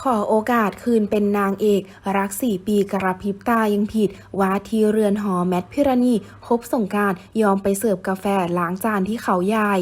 ขอโอกาสคืนเป็นนางเอก รักสี่ปีกระพริบตายังผิดว่าที่เรือนหอแมทพิรณีคบสงการยอมไปเสิร์ฟกาแฟล้างจานที่เขาใหญ่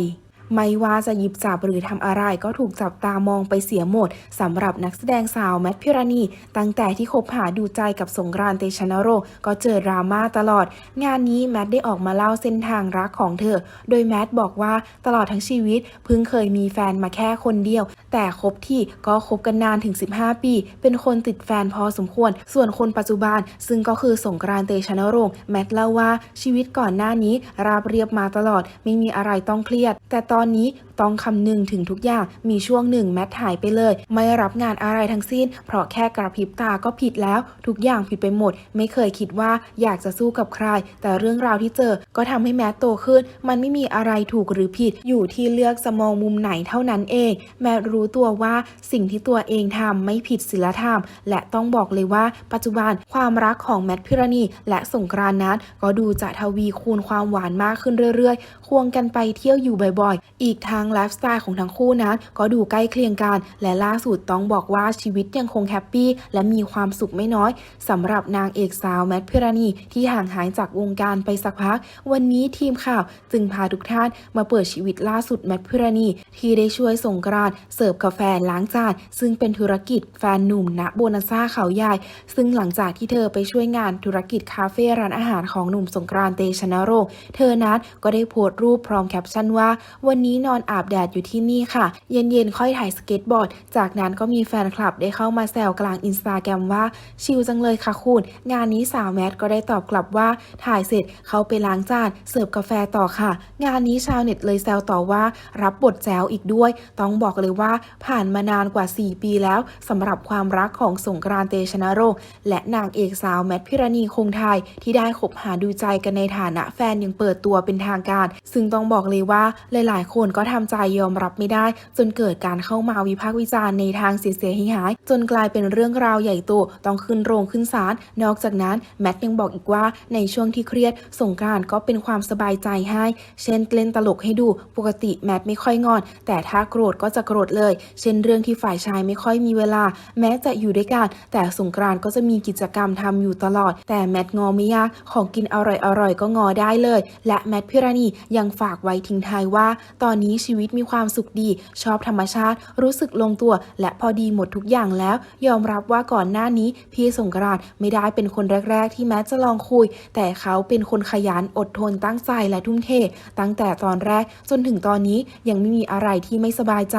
ไม่ว่าจะหยิบจับหรือทำอะไรก็ถูกจับตามองไปเสียหมดสำหรับนักแสดงสาวแมทพิรณี ตั้งแต่ที่คบหาดูใจกับสงกรานต์เตชนรงค์ก็เจอดราม่าตลอด งานนี้แมทได้ออกมาเล่าเส้นทางรักของเธอ โดยแมทบอกว่าตลอดทั้งชีวิตเพิ่งเคยมีแฟนมาแค่คนเดียว แต่คบที่ก็คบกันนานถึง 15 ปี เป็นคนติดแฟนพอสมควร ส่วนคนปัจจุบัน ซึ่งก็คือสงกรานต์เตชนรงค์แมทเล่าว่าชีวิตก่อนหน้านี้ราบเรียบมาตลอด ไม่มีอะไรต้องเครียด แต่ตอนอนนี้ต้องคำนึงถึงทุกอย่างมีช่วงหนึ่งแมทหายไปเลย ไม่รับงานอะไรทั้งสิ้น เพราะแค่กระพริบตาก็ผิดแล้ว ทุกอย่างผิดไปหมด ไม่เคยคิดว่าอยากจะสู้กับใคร แต่เรื่องราวที่เจอก็ทำให้แมทโตขึ้น มันไม่มีอะไรถูกหรือผิดอยู่ที่เลือกจะมองมุมไหนเท่านั้นเอง แมทรู้ตัวว่าสิ่งที่ตัวเองทำไม่ผิดศีลธรรม และต้องบอกเลยว่า ปัจจุบันความรักของแมทพิรณี และสงกรานนั้น ก็ดูจะทวีคูณความหวานมากขึ้นเรื่อยๆ ควงกันไปเที่ยวอยู่บ่อยๆอีกทางไลฟ์สไตล์ของทั้งคู่นั้นก็ดูใกล้เคียงกัน และล่าสุดต้องบอกว่าชีวิตยังคงแฮปปี้และมีความสุขไม่น้อยสำหรับนางเอกสาวแมทพิรณีที่ห่างหายจากวงการไปสักพัก วันนี้ทีมข่าวจึงพาทุกท่านมาเปิดชีวิตล่าสุดแมทพิรณีที่ได้ช่วยสงกรานเสิร์ฟกาแฟล้างจานซึ่งเป็นธุรกิจแฟนหนุ่มณโบนัสซ่าเขาใหญ่ซึ่งหลังจากที่เธอไปช่วยงานธุรกิจคาเฟ่ร้านอาหารของหนุ่มสงกรานเตชะนรงเธอนั้นก็ได้โพสต์รูปพร้อมแคปชั่นว่าวันนี้นอนอาบแดดอยู่ที่นี่ค่ะ เย็นๆค่อยถ่ายสเก็ตบอร์ด จากนั้นก็มีแฟนคลับได้เข้ามาแซวกลางอินสตาแกรมว่าชิลจังเลยค่ะคุณ งานนี้สาวแมทก็ได้ตอบกลับว่าถ่ายเสร็จเขาไปล้างจานเสิร์ฟกาแฟต่อค่ะ งานนี้ชาวเน็ตเลยแซวต่อว่า รับบทแซวอีกด้วย ต้องบอกเลยว่าผ่านมานานกว่า 4 ปีแล้วสำหรับความรักของสงกรานต์เตชะนรงค์และนางเอกสาวแมทพิรณีคงไทยที่ได้คบหาดูใจกันในฐานะแฟนยังเปิดตัวเป็นทางการ ซึ่งต้องบอกเลยว่าหลายๆคนก็ทำใจยอมรับไม่ได้ จนเกิดการเข้ามาวิพากษ์วิจารณ์ในทางเสียหายจนกลายเป็นเรื่องราวใหญ่โตต้องขึ้นโรงขึ้นศาลนอกจากนั้นแมทยังบอกอีกว่าในช่วงที่เครียดสงกานต์ก็เป็นความสบายใจให้ เช่นเล่นตลกให้ดูปกติแมทไม่ค่อยงอน แต่ถ้าโกรธก็จะโกรธเลย เช่นเรื่องที่ฝ่ายชายไม่ค่อยมีเวลา แม้จะอยู่ด้วยกันแต่สงกรานก็จะมีกิจกรรมทำอยู่ตลอด แต่แมทงอไม่ยากของกินอร่อยๆก็งอได้เลย และแมทพิรณียังฝากไว้ทิ้งท้ายว่าตอนนี้ชีวิตมีความสุขดี ชอบธรรมชาติ รู้สึกลงตัว และพอดีหมดทุกอย่างแล้ว ยอมรับว่าก่อนหน้านี้ พี่สงกรานต์ไม่ได้เป็นคนแรก ๆ ที่แม้จะลองคุย แต่เขาเป็นคนขยันอดทนตั้งใจและทุ่มเท ตั้งแต่ตอนแรกจนถึงตอนนี้ยังไม่มีอะไรที่ไม่สบายใจ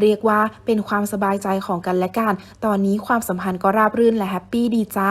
เรียกว่าเป็นความสบายใจของกันและกัน ตอนนี้ความสัมพันธ์ก็ราบรื่นและแฮปปี้ดีจ้า